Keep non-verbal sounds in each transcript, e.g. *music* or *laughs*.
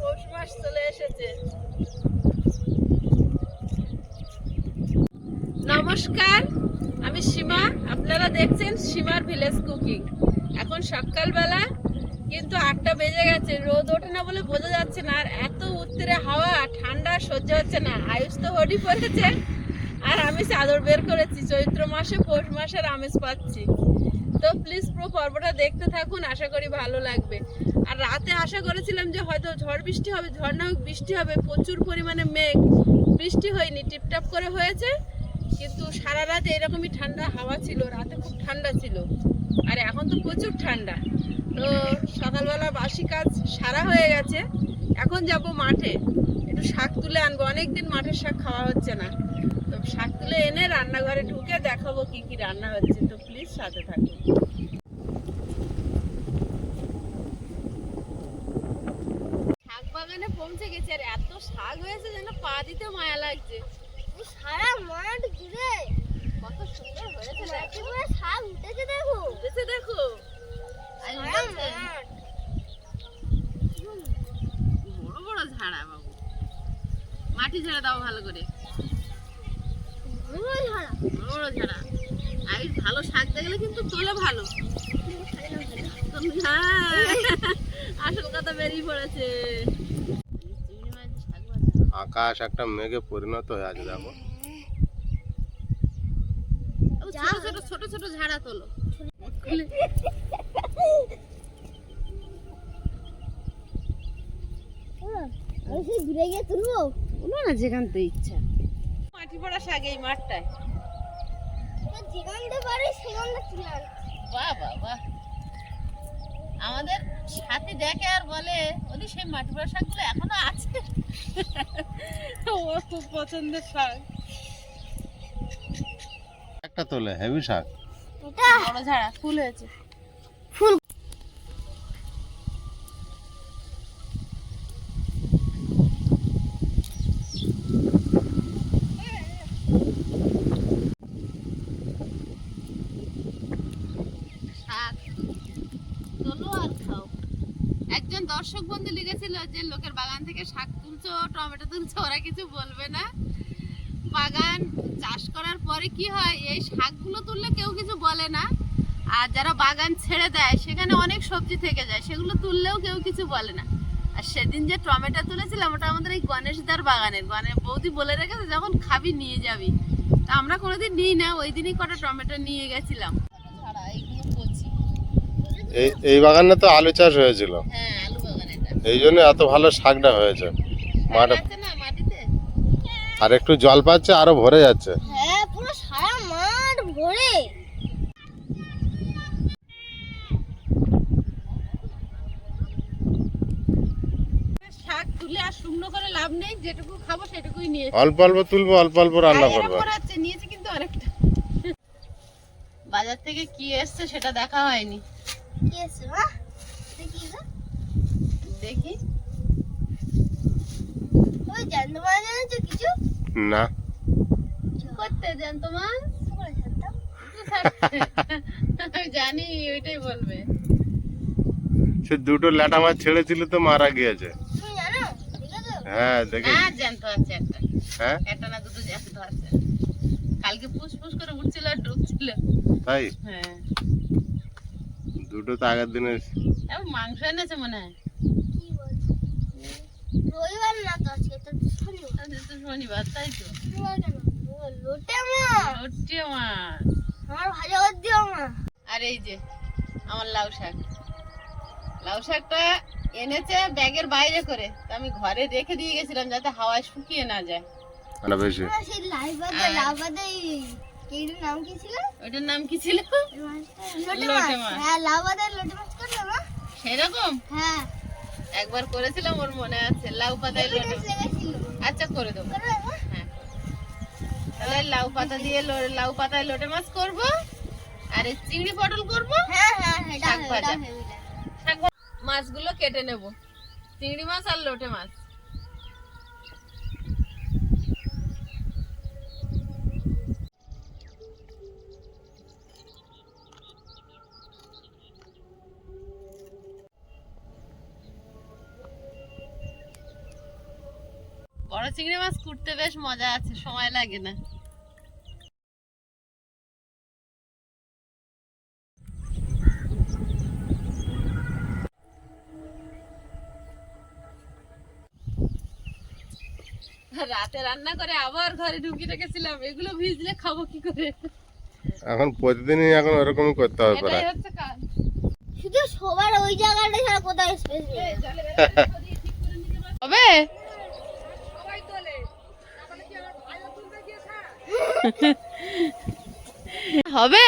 পৌষ মাস চলে এসেছে। নমস্কার, আমি সীমা। আপনারা দেখছেন সীমার ভিলেজ কুকিং। এখন সকালবেলা, কিন্তু আটটা বেজে গেছে, রোদ ওঠে না বলে বোঝা যাচ্ছে না, আর এত উত্তরে হাওয়া, ঠান্ডা, সহ্য হচ্ছে না। আয়ুষ তো হডি পড়েছে আর আমি চাদর বের করেছি, চৈত্র মাসে, পৌষ মাসের আমেজ পাচ্ছি। তো প্লিজ পুরো পর্বটা দেখতে থাকুন, আশা করি ভালো লাগবে। আর রাতে আশা করেছিলাম যে হয়তো ঝড় বৃষ্টি হবে, ঝড় না বৃষ্টি হবে, প্রচুর পরিমাণে মেঘ। বৃষ্টি হয়নি, টিপটাপ করে হয়েছে, কিন্তু সারা রাত এরকমই ঠান্ডা হাওয়া ছিল, রাতে খুব ঠান্ডা ছিল। আর এখন তো প্রচুর ঠান্ডা। তো সকালবেলা বাসি কাজ সারা হয়ে গেছে, এখন যাব মাঠে। একটু শাক তুলে আনব, অনেকদিন মাঠের শাক খাওয়া হচ্ছে না। শাক তুলে এনে রান্নাঘরে ঢুকে দেখাবো কি কি রান্না হচ্ছে তো প্লিজ সাথে থাকুন। শাক বাগানে পৌঁছে গেছে আর এত শাক হয়েছে যেন পা দিতে মায়া লাগছে। সারা মাঠ ঘুরে কত সুন্দর হয়েছে মাঠে শাক উঠেছে দেখো। উঠেছে দেখো। উঠেছে। বড় বড় ঝাড়া বাবু। মাটি ঝাড়া দাও ভালো করে। বড় ঝাড়া আর ভালো শাক দেখলে কিন্তু তোলে ভালো। হ্যাঁ আসল কথা বেরিয়ে পড়েছে। আকাশ একটা মেঘে পরিণত হয়ে আছে দেখো। ও ছোট ছোট ছোট ছোট ঝাড়া তোলো। আমি সেই ঘুরে গিয়ে তুলবো? বলো না যেখান থেকে ইচ্ছা। মাটি পড়া শাক এই মাঠটায়? বাহ বাহ বাহ। আমাদের সাথী দেখে আর বলে ওদি সেই মাটি পড়া শাকগুলো এখনও আছে। ও খুব পছন্দের শাক। একটা তোলে হেভি শাক। বড় ঝাড়া ফুল হয়েছে ফুল শাক তোলো আর খাও একজন দর্শক বন্ধু লিখেছিল যে লোকের বাগান থেকে শাক তুলছো টমেটো তুলছো ওরা কিছু বলবে না। বাগান চাষ করার পরে কি হয় এই শাকগুলো তুললে কেউ কিছু বলে না। আর যারা বাগান ছেড়ে দেয় সেখানে অনেক সবজি থেকে যায় সেগুলো তুললেও কেউ কিছু বলে না। আর সেদিন যে টমেটো তুলেছিলাম ওটা আমাদের এই গণেশদার বাগানের। গণেশ বৌদি বলে রেখেছে যখন খাবি নিয়ে যাবি। তা আমরা কোনোদিন নিই না ওই দিনই কটা টমেটো নিয়ে গেছিলাম। এই এই বাগানে তো আলু চাষ হয়েছিল। হ্যাঁ এই জন্য এত ভালো শাকটা হয়েছে। মাঠে আর একটু জল পাচ্ছে আরও ভরে যাচ্ছে। হ্যাঁ পুরো সারা মাঠ ভরে। শাক তুলে আর শুকনো করে লাভ নেই যেটুকু খাব সেটুকুই নিয়ে অল্প অল্প তুলবো অল্প অল্প রান্না করব। নিয়েছি কিন্তু অনেকটা বাজার থেকে কি এসছে সেটা দেখা হয়নি। কি মা? গো দেখি। ওই জানতে পারা জানিস কিছু? না। করতে যান তোমার করে জানতাম আমি জানি ওইটাই বলবে। সে দুটো ল্যাটা মাছ ছেড়েছিল তো মারা গিয়েছে। হ্যাঁ দেখে হ্যাঁ জ্যান্ত আছে একটা। হ্যাঁ? একটা না দুটো জ্যান্ত আছে। কালকে পুষ পুষ করে উঠছিল আর ডুবছিল। তাই? হ্যাঁ। দুটো তো আগের দিনে এখন মাংস এনেছে মনে হয়। রবিবার না তো আজকে? তো শনিবার। আজকে তো শনিবার তাই তো। কেন? ও, লোটে মা আমার ভাজা করে দিও মা আর এই যে আমার লাউ শাক। লাউ শাকটা এনেছে ব্যাগের বাইরে করে। তা আমি ঘরে রেখে দিয়ে গেছিলাম যাতে হাওয়ায় শুকিয়ে না যায়। বেশি। সেই লাইবাদে আর- লাইবাদে কেইটার নাম কি ছিল? ওইটার নাম কি ছিল? এই মাছটা? লোটে লোটে মাছ। হ্যাঁ লোটে করলে মা সেরকম? হ্যাঁ। একবার করেছিলাম ওর মনে আছে। লাউ পাতায় আচ্ছা করে দেবো। হ্যাঁ। তাহলে লাউ পাতা দিয়ে লাউ পাতায় লোটে মাছ করব আর এই চিংড়ি পটল করব হ্যাঁ হ্যাঁ এটা শাক ভাজা। শাক মাছগুলো কেটে নেব। চিংড়ি মাছ আর লোটে মাছ। চিংড়ি মাছ কুটতে বেশ মজা আছে সময় লাগে না। রাতে রান্না করে আবার ঘরে ঢুকি রেখেছিলাম এগুলো ভিজলে খাব কি করে? এখন প্রতিদিনই এখন ওরকমই করতে হবে এটাই হচ্ছে কাজ। শুধু সবার ওই জায়গাটা ছাড়া কোথায় স্পেস নেই। হবে? হবে?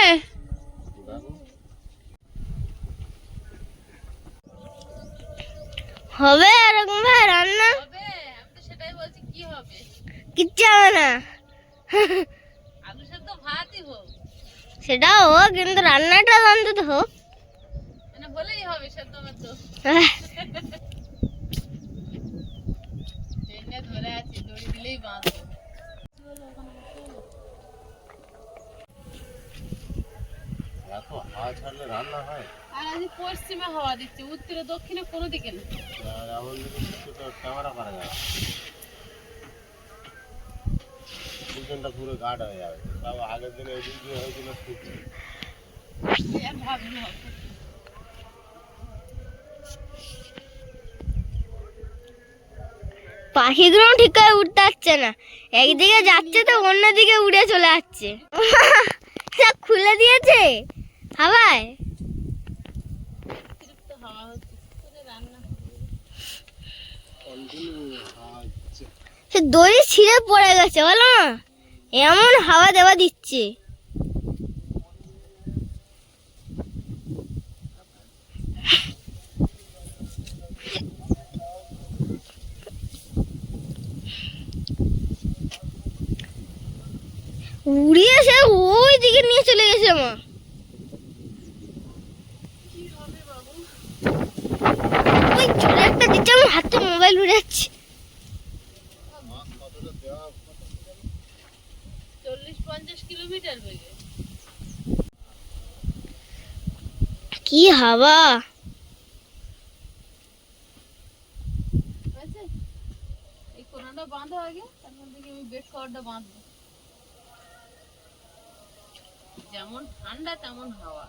হবে এরকম ভাই রান্না? হবে আমি তো সেটাই বলছি কি হবে? কিচ্ছু হবে না। ভাতই হোক। সেটাও হোক কিন্তু রান্নাটা অন্তত হোক। মানে হবে সেদ্ধ মেদ্ধ ধরে আছি দড়ি দিলেই বাঁধবো এত হাওয়া ছাড়লে রান্না হয়? আর আজ পশ্চিমে হাওয়া দিচ্ছে উত্তরে দক্ষিণে কোনো দিকে না। আর এমন কিছু তো ক্যামেরা করা যাবে পিছনটা পুরো গাঢ় হয়ে যাবে। তাও আগের দিনে এই হয়েছিল ভাবলে হবে পাখিগুলো ঠিক করে উঠতে পারছে না। একদিকে যাচ্ছে তো অন্যদিকে উড়ে চলে যাচ্ছে সব *laughs* খুলে দিয়েছে। হাওয়ায়? সে দড়ি ছিঁড়ে পড়ে গেছে, বলো না। এমন হাওয়া দেওয়া দিচ্ছে। উড়িয়ে সে ওই দিকে নিয়ে চলে গেছে মা। ওই ছোট একটা দিচ্ছে আমার হাতে মোবাইল উড়ে যাচ্ছে। কি হাওয়া? হয়েছে এই কোনাটা বাঁধো আগে তারপর দেখি আমি বেড কভারটা বাঁধবো। যেমন ঠান্ডা তেমন হাওয়া।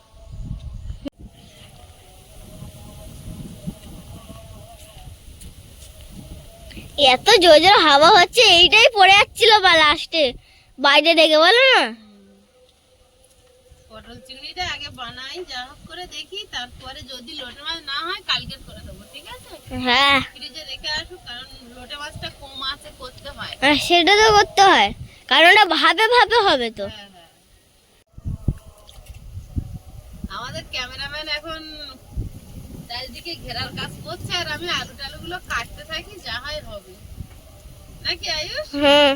এত জোর জোর হাওয়া হচ্ছে এইটাই পড়ে যাচ্ছিল বা লাস্টে বাইরে ডেকে বলো না। পটল চিংড়িটা আগে বানাই যা হোক করে দেখি তারপরে যদি লোটে মাছ না হয় কালকে করে দেবো ঠিক আছে? হ্যাঁ। ফ্রিজে রেখে আসুক কারণ লোটে মাছটা কম আছে করতে হয়। হ্যাঁ, সেটা তো করতে হয়। কারণ ওটা ভাবে ভাবে হবে তো। হ্যাঁ, হ্যাঁ। আমাদের ক্যামেরাম্যান এখন চারিদিকে ঘেরার কাজ করছে আর আমি আলু টালুগুলো কাটতে থাকি যা হয় হবে। নাকি আয়ুষ? হুম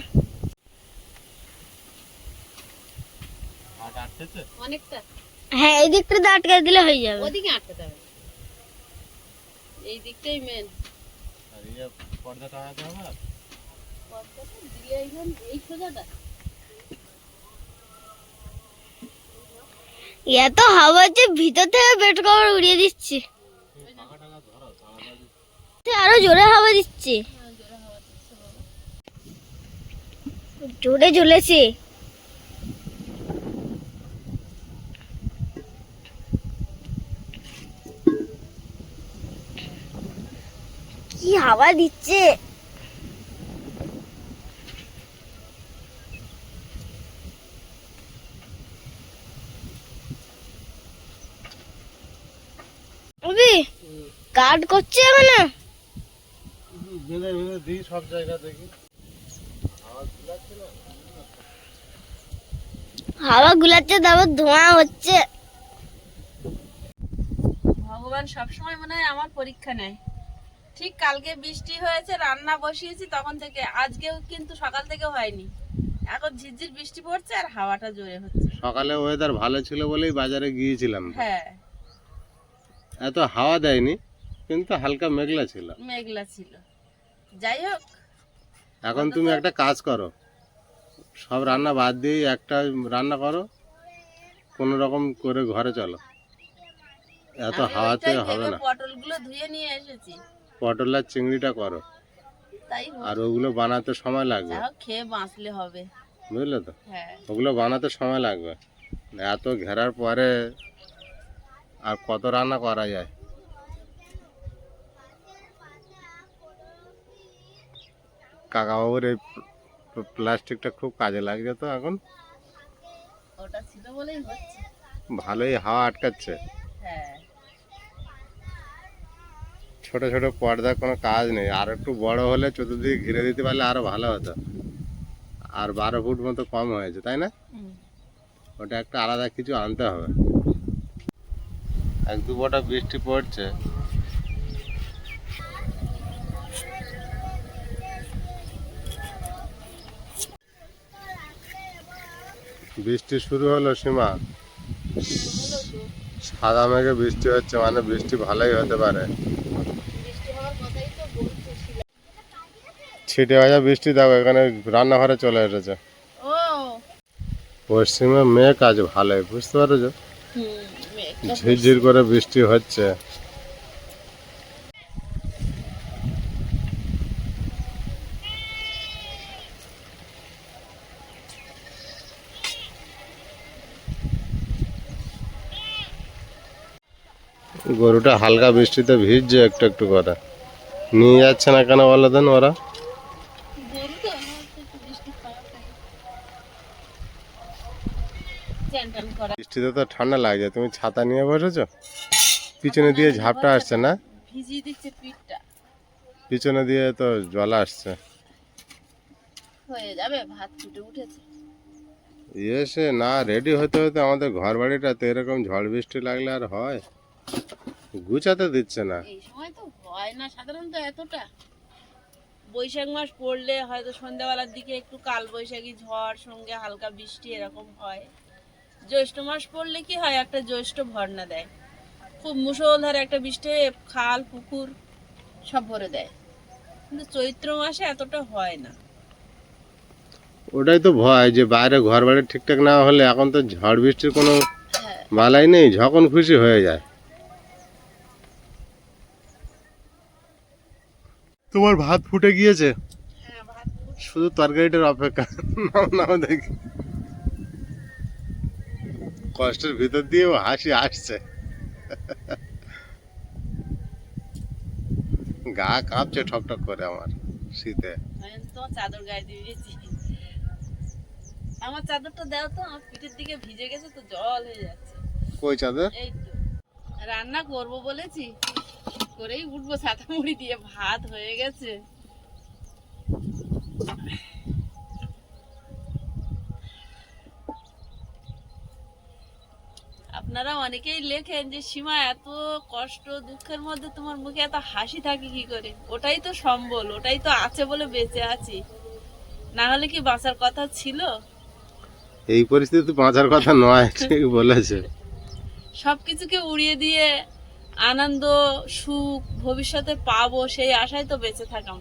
অনেকটা। হ্যাঁ এই দিকটা আটকে দিলে হয়ে যাবে। ওদিকে আটকাতে হবে এই দিকটাই মেন পর্দা টাঙাতে হবে আর? দিলে এইখান এই সোজাটা। এত হাওয়া হচ্ছে ভিতর থেকে বেড কভার উড়িয়ে দিচ্ছে পাখা টাঙা ধরো তাড়াতাড়ি আরও জোরে হাওয়া দিচ্ছে। জোরে ঝুলেছে কি হাওয়া দিচ্ছে? কাট করছে এখানে দিই সব জায়গা দেখি। হাওয়া গুলাচ্ছে তারপর ধোঁয়া হচ্ছে। ভগবান সবসময় মনে হয় আমার পরীক্ষা নেয়। ঠিক কালকে বৃষ্টি হয়েছে রান্না বসিয়েছি তখন থেকে আজকেও কিন্তু সকাল থেকে হয়নি। এখন ঝিরঝির বৃষ্টি পড়ছে আর হাওয়াটা জোরে হচ্ছে। সকালে ওয়েদার ভালো ছিল বলেই বাজারে গিয়েছিলাম। হ্যাঁ। এত হাওয়া দেয়নি কিন্তু হালকা মেঘলা ছিল। মেঘলা ছিল। যাই হোক। এখন তুমি একটা কাজ করো। সব রান্না বাদ দিয়ে একটা রান্না করো কোনো রকম করে ঘরে চলো। এত হাওয়াতে হবে না। পটলগুলো ধুয়ে নিয়ে এসেছি। পটল আর চিংড়িটা করো। আর ওগুলো বানাতে সময় লাগবে। খেয়ে বাঁচলে হবে। বুঝলে তো? হ্যাঁ। ওগুলো বানাতে সময় লাগবে। এত ঘেরার পরে আর কত রান্না করা যায়? কাকাবাবুর এই প্লাস্টিকটা খুব কাজে লাগছে তো এখন। ওটা ছিল বলেই হচ্ছে। ভালোই হাওয়া আটকাচ্ছে। হ্যাঁ। ছোট ছোট পর্দার কোনো কাজ নেই। আর একটু বড় হলে চতুর্দিকে ঘিরে দিতে পারলে আরও ভালো হতো। আর বারো ফুট মতো কম হয়েছে তাই না? ওটা একটা আলাদা কিছু আনতে হবে। এক দু ফোঁটা বৃষ্টি পড়ছে। বৃষ্টি শুরু হলো সীমা। সাদা মেঘে বৃষ্টি হচ্ছে মানে বৃষ্টি ভালোই হতে পারে। ছিটে ভাজা বৃষ্টি দেখো এখানে রান্নাঘরে চলে এসেছে। পশ্চিমে মেঘ আজ ভালোই বুঝতে পারছ? ঝিরঝির করে বৃষ্টি হচ্ছে। গরুটা হালকা বৃষ্টিতে ভিজছে একটু একটু করে নিয়ে যাচ্ছে না কেন বলো দেন ওরা? বৃষ্টিতে তো ঠান্ডা লাগছে তুমি ছাতা নিয়ে বসেছো? পিছনে দিয়ে ঝাপটা আসছে না? পিছনে দিয়ে তো জল আসছে। হয়ে যাবে ভাত ফুটে উঠেছে। এসে না রেডি হতে হতে আমাদের ঘর বাড়িটা তো এরকম ঝড় বৃষ্টি লাগলে আর হয়? গুছাতে দিচ্ছে না। এই সময় তো হয় না সাধারণত এতটা। বৈশাখ মাস পড়লে হয়তো সন্ধ্যাবেলার দিকে একটু কাল বৈশাখী ঝড় সঙ্গে হালকা বৃষ্টি এরকম হয়। জ্যৈষ্ঠ মাস পড়লে কি হয় একটা জ্যৈষ্ঠ ভরনা দেয়। খুব মুষলধারে একটা বৃষ্টি খাল পুকুর সব ভরে দেয়। কিন্তু চৈত্র মাসে এতটা হয় না। ওটাই তো ভয় যে বাইরে ঘর বাড়ি ঠিকঠাক না হলে এখন তো ঝড় বৃষ্টির কোনো হ্যাঁ। মালাই নেই যখন খুশি হয়ে যায়। তোমার ভাত ফুটে গিয়েছে? হ্যাঁ শুধু তরকারিটার অপেক্ষা। নাও দেখি। কষ্টের ভিতর দিয়েও হাসি আসছে। গা কাঁপছে ঠকঠক করে আমার শীতে। চাদর গায়ে দিয়েছি। আমার চাদরটা দাও তো আমার পিঠের দিকে ভিজে গেছে তো জল হয়ে যাচ্ছে। কই চাদর? এই তো। রান্না করব বলেছি। করেই উঠবো ছাতা মুড়ি দিয়ে ভাত হয়ে গেছে। আপনারা অনেকেই লেখেন যে সীমা এত কষ্ট দুঃখের মধ্যে তোমার মুখে এত হাসি থাকে কি করে? ওটাই তো সম্বল ওটাই তো আছে বলে বেঁচে আছি। না হলে কি বাঁচার কথা ছিল? এই পরিস্থিতি বাঁচার কথা নয় ঠিক বলেছে সবকিছুকে উড়িয়ে দিয়ে আনন্দ, সুখ, ভবিষ্যতে পাবো, সেই আশায় তো বেঁচে থাকাম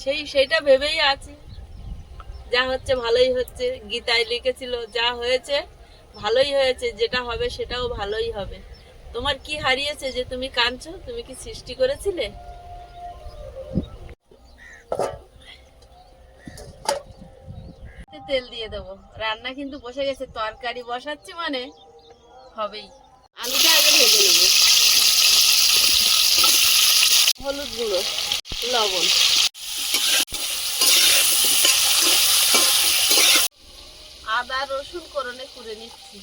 সেই, সেইটা ভেবেই আছি। যা হচ্ছে ভালোই হচ্ছে। গীতায় লিখেছিল, যা হয়েছে ভালোই হয়েছে, যেটা হবে সেটাও ভালোই হবে। তোমার কি হারিয়েছে যে তুমি কাঁদছো? তুমি কি সৃষ্টি করেছিলে? তেল দিয়ে দেবো। রান্না কিন্তু বসে গেছে, তরকারি বসাচ্ছি মানে হবেই। আলুটা আগে ভেজে নেব। হলুদ গুঁড়ো লবণ। আদা রসুন করনে করে নিচ্ছি।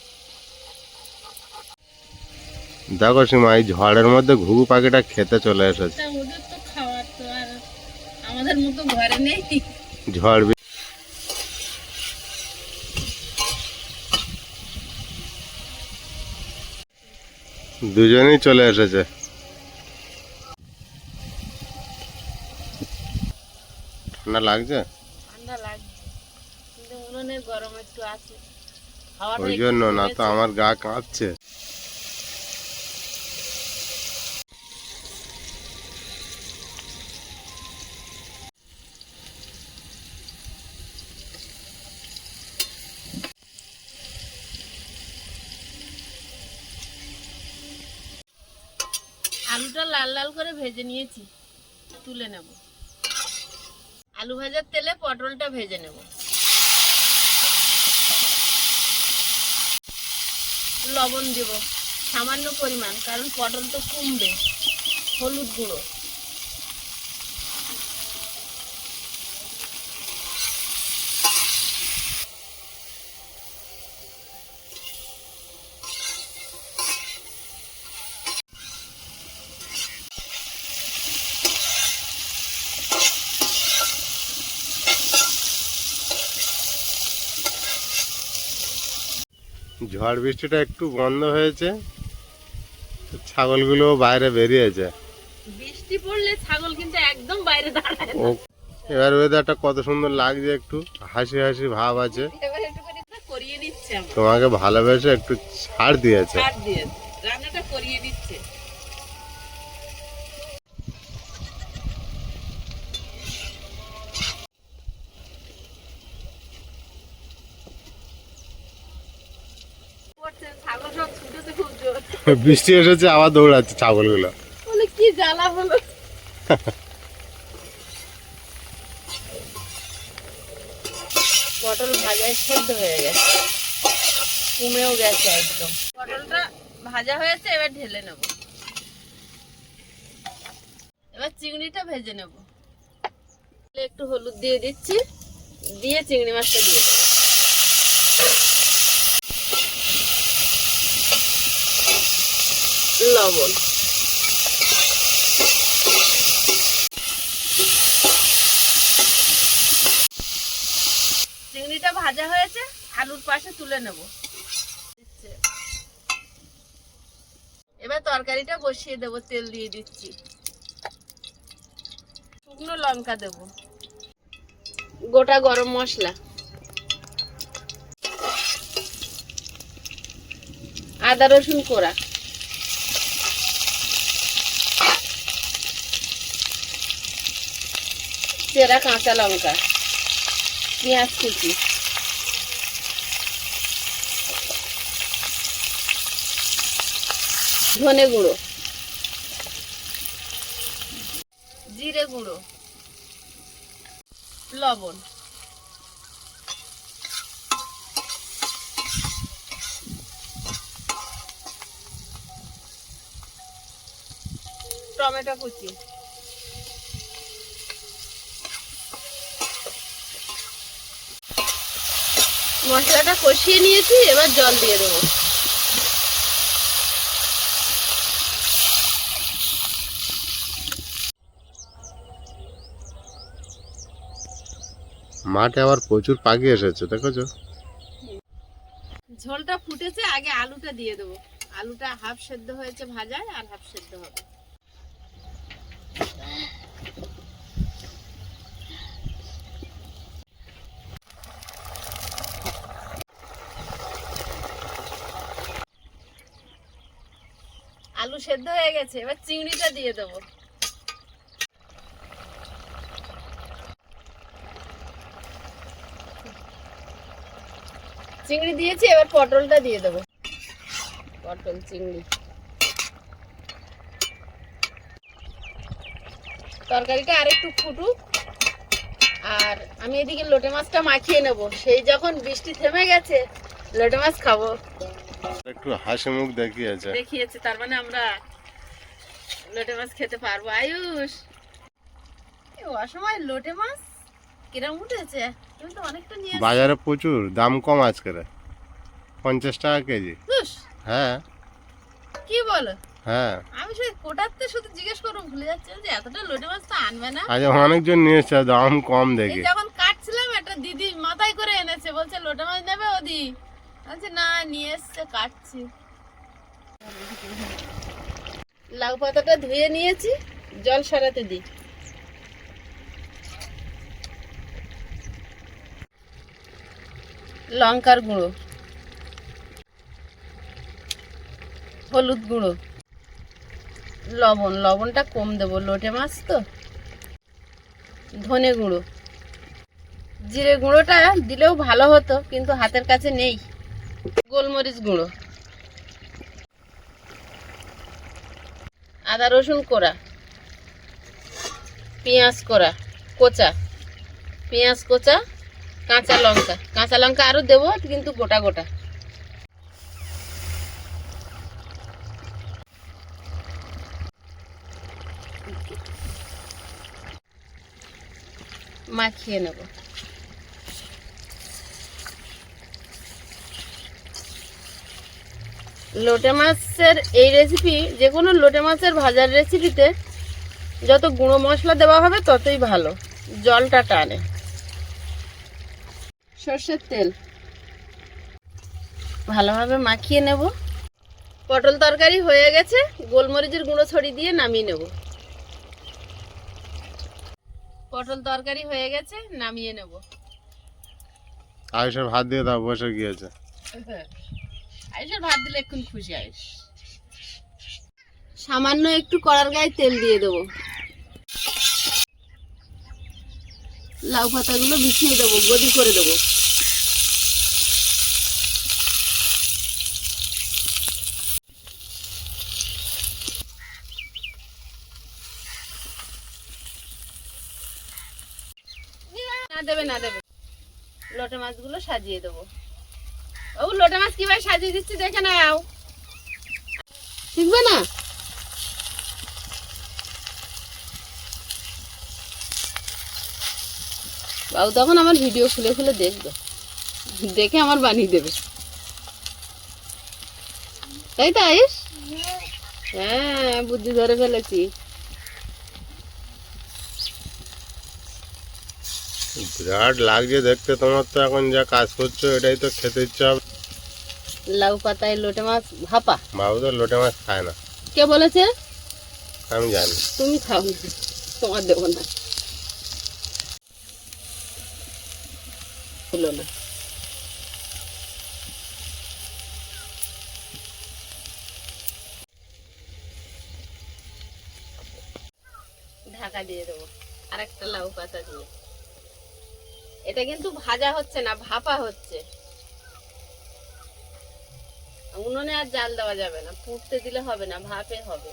দেখো সীমা এই ঝড়ের মধ্যে ঘুঘু পাখিটা খেতে চলে এসেছে। ওদের তো খাওয়ার তো আর আমাদের মতো ঘরে নেই। ঝড় দুজনেই চলে এসেছে। ঠান্ডা লাগছে? ঠান্ডা লাগছে। কিন্তু উনুনের গরম একটু আছে। ওই জন্য না তো আমার গা কাঁপছে। আলুটা লাল লাল করে ভেজে নিয়েছি। তুলে নেব। আলু ভাজার তেলে পটলটা ভেজে নেব। লবণ দেব, সামান্য পরিমাণ, কারণ পটল তো কমবে, হলুদ গুঁড়ো। ঝড় বৃষ্টিটা একটু বন্ধ হয়েছে ছাগলগুলো বাইরে বেরিয়েছে। বৃষ্টি পড়লে ছাগল কিন্তু একদম বাইরে দাঁড়ায় এবার ওয়েদারটা কত সুন্দর লাগছে একটু হাসি হাসি ভাব আছে। তোমাকে ভালোবেসে একটু ছাড় দিয়েছে। ছাড় দিয়ে বৃষ্টি এসেছে আবার দৌড়াচ্ছে ছাগলগুলো। বলে কি জ্বালা হলো? পটল ভাজায় সেদ্ধ হয়ে গেছে। কমেও গেছে একদম। পটলটা ভাজা হয়েছে এবার ঢেলে নেব। এবার চিংড়িটা ভেজে নেব। একটু হলুদ দিয়ে দিচ্ছি দিয়ে চিংড়ি মাছটা দিয়ে দেবো। লবণ। চিংড়িটা ভাজা হয়েছে, আলুর পাশে তুলে নেব। এবার তরকারিটা বসিয়ে দেব, তেল দিয়ে দিচ্ছি। শুকনো লঙ্কা দেব। গোটা গরম মশলা। আদা রসুন কোড়া। চেরা কাঁচা লঙ্কা পেঁয়াজ কুচি। ধনে গুঁড়ো। জিরে গুঁড়ো। লবণ। টমেটো কুচি। মশলাটা কষিয়ে নিয়েছি এবার জল দিয়ে দেবো। মাঠে আবার প্রচুর পাখি এসেছে দেখেছ? ঝোলটা ফুটেছে আগে আলুটা দিয়ে দেবো। আলুটা হাফ সেদ্ধ হয়েছে ভাজায় আর হাফ সেদ্ধ হবে আলু সেদ্ধ হয়ে গেছে, এবার চিংড়িটা দিয়ে দেবো। চিংড়ি দিয়েছি, এবার পটলটা দিয়ে দেবো। পটল, চিংড়ি। তরকারিটা আরেকটু ফুটুক, আর আমি এদিকে লোটে মাছটা মাখিয়ে নেব। সেই যখন বৃষ্টি থেমে গেছে, লোটে মাছ খাব। একটু হাসি মুখ দেখিয়েছে দেখিয়েছে তার মানে আমরা লোটে মাছ খেতে পারব। আয়ুষ! অসময় লোটে মাছ কিরম উঠেছে? তুমি তো অনেকটা নিয়ে বাজারে প্রচুর দাম কম আজকের। পঞ্চাশ টাকা কেজি। হ্যাঁ। কি বলো? হ্যাঁ। আমি সেই কোটাতে শুধু জিজ্ঞেস করব ভুলে যাচ্ছি যে এতটা লোটে মাছ তো আনবে না? আজ অনেকজন নিয়ে এসছে দাম কম দেখে। যখন কাটছিলাম একটা দিদি মাথায় করে এনেছে বলছে লোটে মাছ নেবে ওদি? বলছে না, নিয়ে এসছে, কাটছি। লাউ পাতাটা ধুয়ে নিয়েছি, জল সরাতে দিই। লঙ্কার গুঁড়ো, হলুদ গুঁড়ো, লবণ, লবণটা কম দেবো, লোটে মাছ তো। ধনে গুঁড়ো, জিরে গুঁড়োটা দিলেও ভালো হতো, কিন্তু হাতের কাছে নেই। গোলমরিচ গুঁড়ো। আদা রসুন কোড়া। পেঁয়াজ কোড়া। কোচা। পেঁয়াজ, কোচা, কাঁচা লঙ্কা। কাঁচা লঙ্কা আরও দেবো, কিন্তু গোটা গোটা। মাখিয়ে নেব। লোটে মাছের এই রেসিপি যে কোনো লোটে মাছের ভাজার রেসিপিতে যত গুঁড়ো মশলা দেওয়া হবে ততই ভালো। জলটা টানে। সর্ষের তেল। ভালোভাবে মাখিয়ে নেব। পটল তরকারি হয়ে গেছে। গোলমরিচের গুঁড়ো ছড়িয়ে দিয়ে নামিয়ে নেব। পটল তরকারি হয়ে গেছে নামিয়ে নেব। আয়ুষের ভাত দিয়ে দাও বসে গিয়েছে। আয়ুষের ভাত দিলে খুশি আয়ুষ সামান্য একটু কড়ার গায়ে তেল দিয়ে দেবো। লাউ পাতাগুলো বিছিয়ে দেবো গদি করে দেবো। না দেবে না দেবে। লটে মাছগুলো সাজিয়ে দেবো। ও, লোটে মাছ কীভাবে সাজিয়ে দিচ্ছি দেখে নাও। শিখবে না? বাবু তখন আমার ভিডিও খুলে খুলে দেখবে। দেখে আমার বানিয়ে দেবে। তাই তো আয়ুষ? হ্যাঁ বুদ্ধি ধরে ফেলেছি। বিরাট লাগছে দেখতে তোমার তো এখন যা কাজ করছ এটাই তো খেতে ইচ্ছা হবে। লাউ পাতায় লোটে মাছ ভাপা? বাবু তো লোটে মাছ খায় না। কে বলেছে? আমি জানি। তুমি খাও তোমার দেবো না। হলো না। ঢাকা দিয়ে দেবো। আর একটা লাউ পাতা দিয়ে। এটা কিন্তু ভাজা হচ্ছে না ভাপা হচ্ছে। উনুনে আর জাল দেওয়া যাবে না পুড়তে দিলে হবে না ভাপে হবে।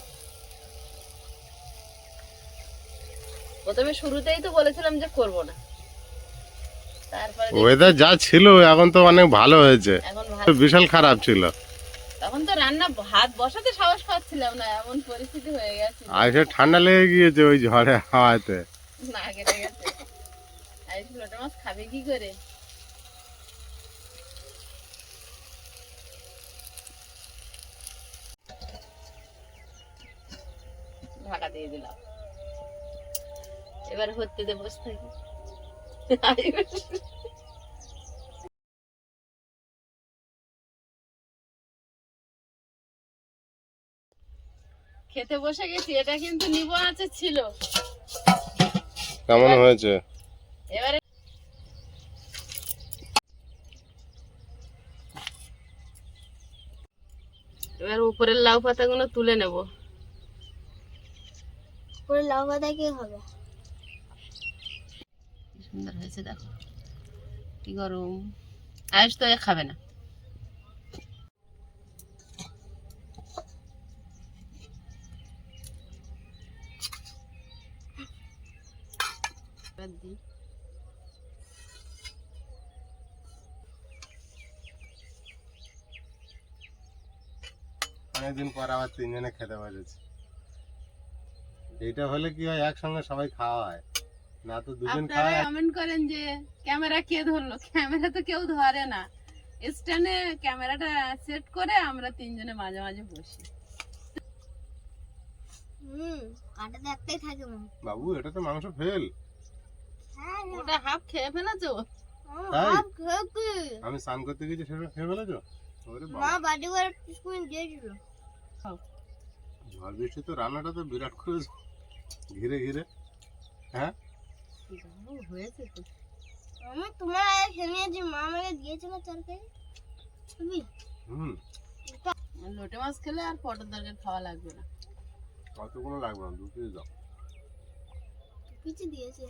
প্রথমে শুরুতেই তো বলেছিলাম যে করব না। তারপরে ওয়েদার যা ছিল এখন তো অনেক ভালো হয়েছে। বিশাল খারাপ ছিল। তখন তো রান্না ভাত বসাতে সাহস পাচ্ছিলাম না এমন পরিস্থিতি হয়ে গেছে। আয়ুষের ঠান্ডা লেগে গিয়েছে ওই ঝড়ে হাওয়াতে। না কেটে গেছে। খাবে কি করে? ঢাকা দিয়ে দিলাম। এবার হতে খেতে বসে গেছি, এটা কিন্তু নিব আছে ছিল। কেমন হয়েছে? এবারে এবার উপরের লাউ পাতাগুলো তুলে নেব। উপরের লাউ পাতা কি হবে? সুন্দর হয়েছে দেখো। কি গরম। আয়ুষ তো খাবে না। অনেকদিন পর আবার তিনজনে খেতে বসেছি। এইটা হলে কি হয় একসঙ্গে সবাই খাওয়া হয়। না তো দুজন খাওয়া কমেন্ট করেন যে ক্যামেরা কে ধরলো? ক্যামেরা তো কেউ ধরে না। স্ট্যান্ডে ক্যামেরাটা সেট করে আমরা তিনজনে মাঝে মাঝে বসি। হুম কাঁটা তো থাকে বাবু এটা তো মাংস ফেল। হ্যাঁ ওটা হাফ খেয়ে ফেলেছো? আমি স্নান করতে গেছি সেটা খেয়ে ফেলেছো? মা বাড়ি করে দিয়েছিল ঝড় বৃষ্টি তো রান্নাটা তো বিরাট করে ঘিরে ঘিরে হ্যাঁ? হয়েছে তো। আমি তোমার আগে খেয়ে নিয়েছি মা আমাকে দিয়েছিল তরকারি তুমি? হুম। লোটে মাছ খেলে আর পটল তরকারি খাওয়া লাগবে না। কতগুলো লাগবে না দু পিস দাও। কিছু দিয়েছে।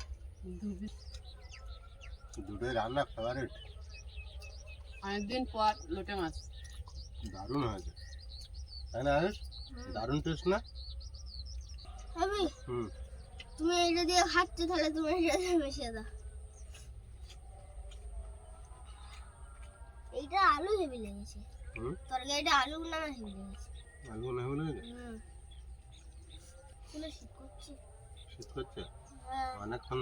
দুটোই রান্না ফেভারিট অনেকদিন পর লোটে মাছ। দারুণ হয়েছে। তাই না আয়ুষ দারুণ টেস্ট না? আমি তুমি এটা দিয়ে খাচ্ছো তাহলে তুমি এটা দিয়ে মিশিয়ে দাও। এইটা আলু হেভি লেগেছে। তরকারিটা আলু না হেভি লেগেছে। আলু না হেভি লেগেছে? শীত করছে। হ্যাঁ। অনেকক্ষণ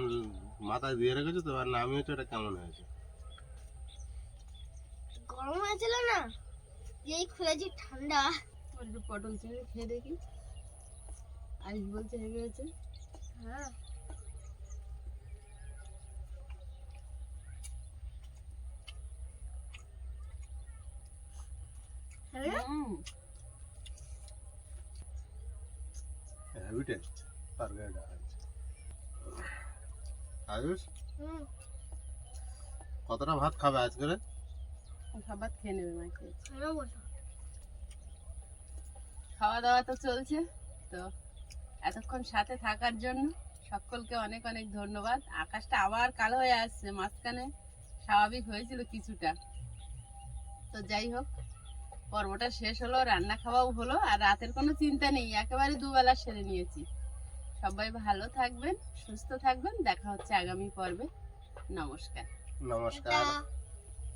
মাথায় দিয়ে রেখেছো তো আর নামিয়ে তো এটা কেমন হয়েছে? গরম হয়েছিল না? এই খুলেছি ঠান্ডা। একটু পটল চিংড়ি খেয়ে দেখি। আইস বলছে হ্যাঁ। হেভি টেস্ট তরকারিটা আয়ুষ? হুম। কতটা ভাত খাবে আজকে? খাবার খেয়ে নেবে মাকে। খাওয়া দাওয়া তো চলছে। তো এতক্ষণ সাথে থাকার জন্য সকলকে অনেক অনেক ধন্যবাদ। আকাশটা আবার কালো হয়ে আসছে, মাঝখানে স্বাভাবিক হয়েছিল কিছুটা। তো যাই হোক, পর্বটা শেষ হলো রান্না খাওয়াও হলো, আর রাতের কোনো চিন্তা নেই, একেবারে দুবেলা সেরে নিয়েছি। সবাই ভালো থাকবেন, সুস্থ থাকবেন, দেখা হচ্ছে আগামী পর্বে। নমস্কার। নমস্কার।